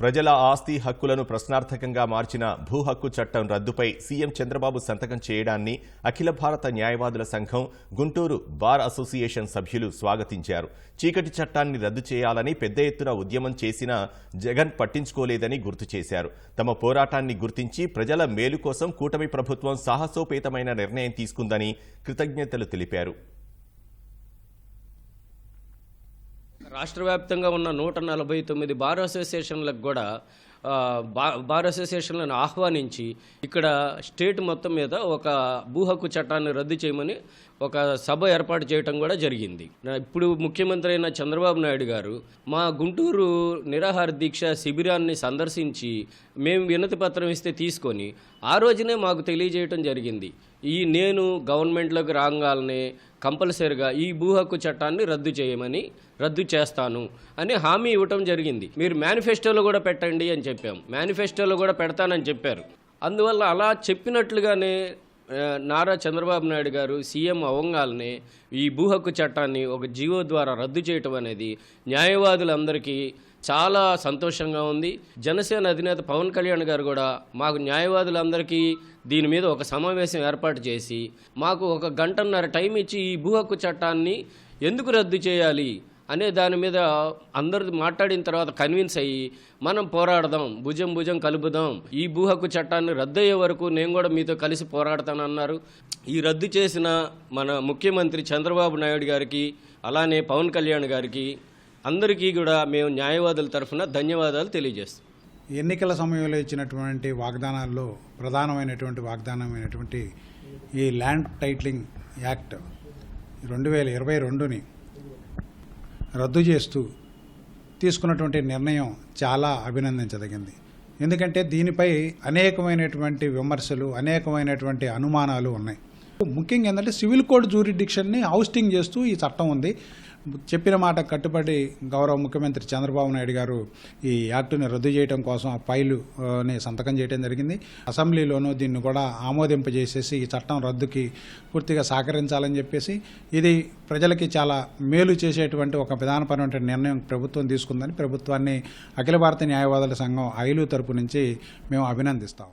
ప్రజల ఆస్తి హక్కులను ప్రశ్నార్థకంగా మార్చిన భూ హక్కు చట్టం రద్దుపై సీఎం చంద్రబాబు సంతకం చేయడాన్ని అఖిల భారత న్యాయవాదుల సంఘం గుంటూరు బార్ అసోసియేషన్ సభ్యులు స్వాగతించారు. చీకటి చట్టాన్ని రద్దు చేయాలని పెద్ద ఎత్తున ఉద్యమం చేసినా జగన్ పట్టించుకోలేదని గుర్తు చేశారు. తమ పోరాటాన్ని గుర్తించి ప్రజల మేలు కోసం కూటమి ప్రభుత్వం సాహసోపేతమైన నిర్ణయం తీసుకుందని కృతజ్ఞతలు తెలిపారు. రాష్ట్ర వ్యాప్తంగా ఉన్న నూట నలభై తొమ్మిది బార్ అసోసియేషన్లకు కూడా బా బార్ అసోసియేషన్లను ఆహ్వానించి ఇక్కడ స్టేట్ మొత్తం మీద ఒక భూ హక్కు చట్టాన్ని రద్దు చేయమని ఒక సభ ఏర్పాటు చేయటం కూడా జరిగింది. ఇప్పుడు ముఖ్యమంత్రి అయిన చంద్రబాబు నాయుడు గారు మా గుంటూరు నిరాహార దీక్ష శిబిరాన్ని సందర్శించి మేము వినతి పత్రం ఇస్తే తీసుకొని ఆ రోజునే మాకు తెలియజేయటం జరిగింది. ఈ నేను గవర్నమెంట్లోకి రాగాలనే కంపల్సరిగా ఈ భూ హక్కు చట్టాన్ని రద్దు చేయమని రద్దు చేస్తాను అని హామీ ఇవ్వటం జరిగింది. మీరు మేనిఫెస్టోలో కూడా పెట్టండి అని చెప్పాం. మేనిఫెస్టోలో కూడా పెడతానని చెప్పారు. అందువల్ల అలా చెప్పినట్లుగానే నారా చంద్రబాబు నాయుడు గారు సీఎం అవంగాల్ని ఈ భూహక్కు చట్టాన్ని ఒక జీవో ద్వారా రద్దు చేయటం అనేది న్యాయవాదులందరికీ చాలా సంతోషంగా ఉంది. జనసేన అధినేత పవన్ కళ్యాణ్ గారు కూడా మాకు న్యాయవాదులందరికీ దీని మీద ఒక సమావేశం ఏర్పాటు చేసి మాకు ఒక గంటన్నర టైం ఇచ్చి ఈ భూ హక్కు చట్టాన్ని ఎందుకు రద్దు చేయాలి? అనే దాని మీద అందరు మాట్లాడిన తర్వాత కన్విన్స్ అయ్యి మనం పోరాడదాం భుజం భుజం కలుపుదాం. ఈ భూ హక్కు చట్టాన్ని రద్దయ్యే వరకు నేను కూడా మీతో కలిసి పోరాడతానన్నారు ఈ రద్దు చేసిన మన ముఖ్యమంత్రి చంద్రబాబు నాయుడు గారికి అలానే పవన్ కళ్యాణ్ గారికి అందరికీ కూడా మేము న్యాయవాదుల తరఫున ధన్యవాదాలు తెలియజేస్తాం. ఎన్నికల సమయంలో ఇచ్చినటువంటి వాగ్దానాల్లో ప్రధానమైనటువంటి వాగ్దానమైనటువంటి ఈ ల్యాండ్ టైట్లింగ్ యాక్ట్ రెండు వేల ఇరవై రెండుని రద్దు చేస్తూ తీసుకున్నటువంటి నిర్ణయం చాలా అభినందించదగింది. ఎందుకంటే దీనిపై అనేకమైనటువంటి విమర్శలు అనేకమైనటువంటి అనుమానాలు ఉన్నాయి. ముఖ్యంగా ఏంటంటే సివిల్ కోడ్ జూరిడిక్షన్ని హౌస్టింగ్ చేస్తూ ఈ చట్టం ఉంది. చెప్పిన మాట కట్టుబడి గౌరవ ముఖ్యమంత్రి చంద్రబాబు నాయుడు గారు ఈ యాక్టుని రద్దు చేయడం కోసం ఆ ఫైలుని సంతకం చేయడం జరిగింది. అసెంబ్లీలోనూ దీన్ని కూడా ఆమోదింపజేసేసి ఈ చట్టం రద్దుకి పూర్తిగా సహకరించాలని చెప్పేసి ఇది ప్రజలకి చాలా మేలు చేసేటువంటి ఒక విధానపరమైన నిర్ణయం ప్రభుత్వం తీసుకుందని ప్రభుత్వాన్ని అఖిల భారత న్యాయవాదుల సంఘం ఐలు తరపు నుంచి మేము అభినందిస్తాం.